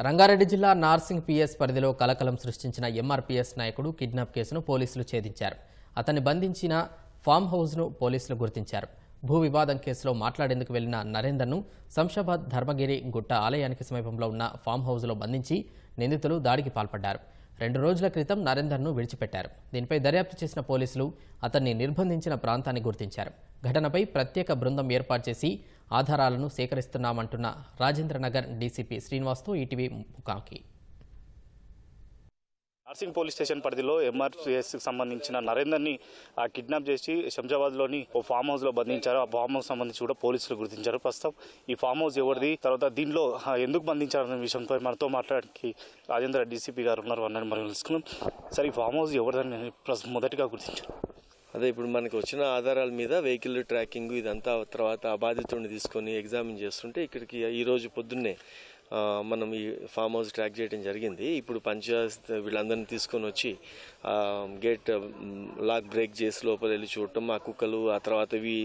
రంగారెడ్డి జిల్లా నార్సింగ్ పిఎస్ పరిధిలో కలకలం సృష్టించిన ఎంఆర్పీఎస్ నాయకుడు కిడ్నాప్ కేసును పోలీసులు ఛేదించారు. అతన్ని బంధించిన ఫామ్ హౌస్ను పోలీసులు గుర్తించారు. భూ వివాదం కేసులో మాట్లాడేందుకు వెళ్ళిన నరేందర్ను శంషాబాద్ ధర్మగిరి గుట్ట ఆలయానికి సమీపంలో ఉన్న ఫామ్ హౌస్లో బంధించి నిందితులు దాడికి పాల్పడ్డారు. రెండు రోజుల క్రితం నరేందర్ను విడిచిపెట్టారు. దీనిపై దర్యాప్తు చేసిన పోలీసులు అతన్ని నిర్బంధించిన ప్రాంతాన్ని గుర్తించారు. ఘటనపై ప్రత్యేక బృందం ఏర్పాటు చేసి ఆధారాలను సేకరిస్తున్నామంటున్న రాజేంద్రనగర్ డీసీపీ శ్రీనివాస్తో ఈటీవీ ముఖాంకి నార్సింగ్ పోలీస్ స్టేషన్ పరిధిలో ఎంఆర్పిఎస్కి సంబంధించిన నరేందర్ని ఆ, కిడ్నాప్ చేసి శంషాబాద్లోని ఓ ఫామ్ హౌస్లో బంధించారు. ఆ ఫామ్ హౌస్ సంబంధించి కూడా పోలీసులు గుర్తించారు ప్రస్తుతం. ఈ ఫామ్ హౌస్ ఎవరిది? తర్వాత దీనిలో ఎందుకు బంధించారనే విషయంపై మనతో మాట్లాడడానికి రాజేంద్ర డీసీపీ గారు ఉన్నారు అన్నది మనం తెలుసుకున్నాం సరే ఈ ఫామ్ హౌస్ ఎవరిదని మొదటిగా గుర్తించారు? అదే ఇప్పుడు మనకు వచ్చిన ఆధారాల మీద వెహికల్ ట్రాకింగ్ ఇదంతా తర్వాత ఆ బాధితుడిని తీసుకొని ఎగ్జామిన్ చేస్తుంటే ఇక్కడికి ఈ రోజు పొద్దున్నే మనం ఈ ఫామ్ హౌస్ ట్రాక్ చేయడం జరిగింది. ఇప్పుడు పంచాయత్ వీళ్ళందరినీ తీసుకొని వచ్చి గేట్ లాక్ బ్రేక్ చేసి లోపల వెళ్ళి చూడటం ఆ కుక్కలు ఆ తర్వాత ఇవి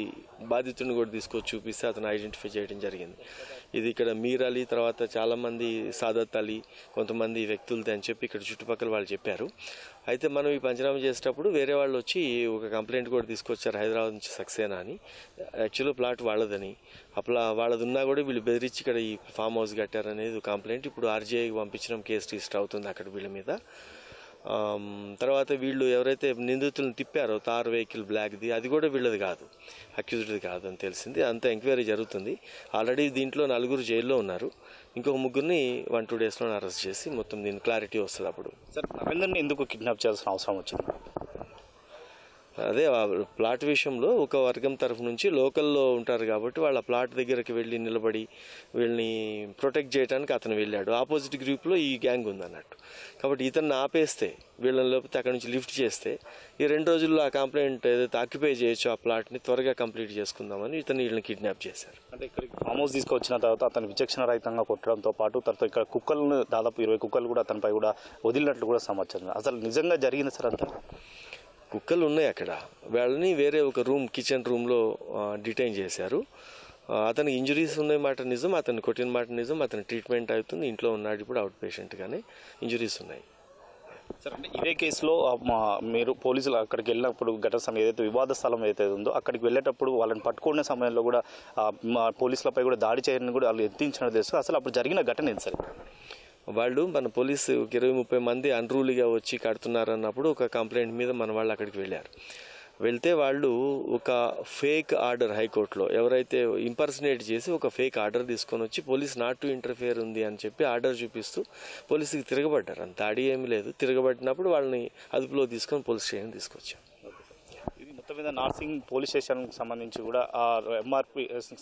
బాధితుడిని కూడా తీసుకొచ్చి చూపిస్తే అతను ఐడెంటిఫై చేయడం జరిగింది. ఇది ఇక్కడ మీర్ అలీ తర్వాత చాలామంది సాదత్ అలీ కొంతమంది వ్యక్తులది అని చెప్పి ఇక్కడ చుట్టుపక్కల వాళ్ళు చెప్పారు. అయితే మనం ఈ పంచనామా చేసేటప్పుడు వేరే వాళ్ళు వచ్చి ఒక కంప్లైంట్ కూడా తీసుకొచ్చారు హైదరాబాద్ నుంచి సక్సేనా అని. యాక్చువల్గా ప్లాట్ వాళ్ళదని. అప్పుడు వాళ్ళది ఉన్నా కూడా వీళ్ళు బెదిరించి ఇక్కడ ఈ ఫామ్ హౌస్ అనేది కంప్లైంట్. ఇప్పుడు ఆర్జీఐకి పంపించడం కేసు రిజిస్టర్ అవుతుంది అక్కడ వీళ్ళ మీద. తర్వాత వీళ్ళు ఎవరైతే నిందితులను తిప్పారో తార్ వెహికల్ బ్లాక్ది అది కూడా వీళ్ళది కాదు. అక్యూజ్డ్ది కాదు అని తెలిసింది. అంత ఎంక్వైరీ జరుగుతుంది. ఆల్రెడీ దీంట్లో నలుగురు జైల్లో ఉన్నారు. ఇంకొక ముగ్గురిని వన్ టూ డేస్లో అరెస్ట్ చేసి మొత్తం దీని క్లారిటీ వస్తుంది అప్పుడు. సార్ రవీందర్ని ఎందుకు కిడ్నాప్ చేయాల్సిన అవసరం వచ్చింది? అదే ప్లాట్ విషయంలో ఒక వర్గం తరఫు నుంచి లోకల్లో ఉంటారు కాబట్టి వాళ్ళ ప్లాట్ దగ్గరికి వెళ్ళి నిలబడి వీళ్ళని ప్రొటెక్ట్ చేయడానికి అతను వెళ్ళాడు. ఆపోజిట్ గ్రూప్లో ఈ గ్యాంగ్ ఉందన్నట్టు. కాబట్టి ఇతన్ని ఆపేస్తే వీళ్ళని లేకపోతే అక్కడ నుంచి లిఫ్ట్ చేస్తే ఈ రెండు రోజుల్లో ఆ కంప్లైంట్ ఏదైతే ఆక్యుపై చేయొచ్చో ఆ ప్లాట్ని త్వరగా కంప్లీట్ చేసుకుందామని ఇతను వీళ్ళని కిడ్నాప్ చేశారు. అంటే ఇక్కడికి ఫామ్ హౌస్ తీసుకొచ్చిన తర్వాత అతను విచక్షణ రహితంగా కొట్టడంతో పాటు తర్వాత ఇక్కడ కుక్కలను దాదాపు ఇరవై కుక్కలు కూడా అతనిపై కూడా వదిలినట్లు కూడా సమాచారం అసలు నిజంగా జరిగింది సార్ అంతా? కుక్కలు ఉన్నాయి అక్కడ. వాళ్ళని వేరే ఒక రూమ్ కిచెన్ రూమ్లో డిటైన్ చేశారు. అతనికి ఇంజరీస్ ఉన్నాయి మాట నిజం అతను కొట్టిన మాట నిజం అతని ట్రీట్మెంట్ అవుతుంది ఇంట్లో ఉన్నాడు ఇప్పుడు అవుట్ పేషెంట్గానే ఇంజరీస్ ఉన్నాయి. సార్ అంటే ఇదే కేసులో మా మీరు పోలీసులు అక్కడికి వెళ్ళినప్పుడు ఘటన సమయం ఏదైతే వివాద స్థలం ఏదైతే ఉందో అక్కడికి వెళ్ళేటప్పుడు వాళ్ళని పట్టుకునే సమయంలో కూడా మా పోలీసులపై కూడా దాడి చేయని కూడా వాళ్ళు ఎత్తించిన తెలుసు అసలు అప్పుడు జరిగిన ఘటన ఏంటి సార్? వాళ్ళు మన పోలీసు ఒక ఇరవై ముప్పై మంది అన్రూలీగా వచ్చి కడుతున్నారు అన్నప్పుడు ఒక కంప్లైంట్ మీద మన వాళ్ళు అక్కడికి వెళ్ళారు. వెళ్తే వాళ్ళు ఒక ఫేక్ ఆర్డర్ హైకోర్టులో ఎవరైతే ఇంపర్సనేట్ చేసి ఒక ఫేక్ ఆర్డర్ తీసుకొని వచ్చి పోలీస్ నాట్ టు ఇంటర్ఫియర్ ఉంది అని చెప్పి ఆర్డర్ చూపిస్తూ పోలీసుకి తిరగబడ్డారు. అంత అడి ఏమీ లేదు. తిరగబడినప్పుడు వాళ్ళని అదుపులో తీసుకొని పోలీస్ స్టేషన్ తీసుకొచ్చాం మొత్తం మీద నార్సింగ్ పోలీస్ స్టేషన్కి సంబంధించి కూడా ఆ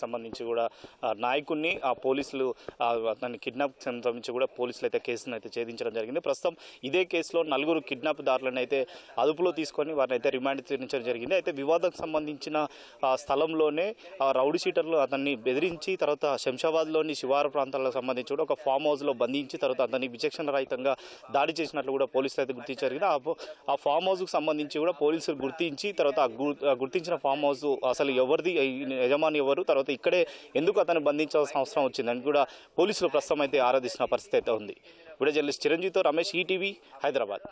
సంబంధించి కూడా నాయకుడిని ఆ పోలీసులు అతన్ని కిడ్నాప్ సంబంధించి కూడా పోలీసులు అయితే కేసును అయితే ఛేదించడం జరిగింది. ప్రస్తుతం ఇదే కేసులో నలుగురు కిడ్నాప్ దారులను అయితే అదుపులో తీసుకొని వారిని అయితే రిమాండ్ తీర్చడం జరిగింది. అయితే వివాదానికి సంబంధించిన స్థలంలోనే ఆ రౌడీ షీటర్లు అతన్ని బెదిరించి తర్వాత శంషాబాద్లోని శివారు ప్రాంతాలకు సంబంధించి కూడా ఒక ఫామ్ హౌస్లో బంధించి తర్వాత అతన్ని విచక్షణ రహితంగా దాడి చేసినట్లు కూడా పోలీసులు అయితే గుర్తించారు. ఆ ఫామ్ హౌస్కు సంబంధించి కూడా పోలీసులు గుర్తించి తర్వాత ఆ గుర్తించిన ఫామ్ హౌస్ అసలు ఎవరిది యజమాని ఎవరు తర్వాత ఇక్కడే ఎందుకు అతను బంధించాల్సిన అవసరం వచ్చిందని కూడా పోలీసులు ప్రస్తుతం అయితే ఆరాధిస్తున్న పరిస్థితి అయితే ఉంది. వీడియో జర్నలిస్ట్ చిరంజీవితో రమేష్ ఈటీవీ హైదరాబాద్.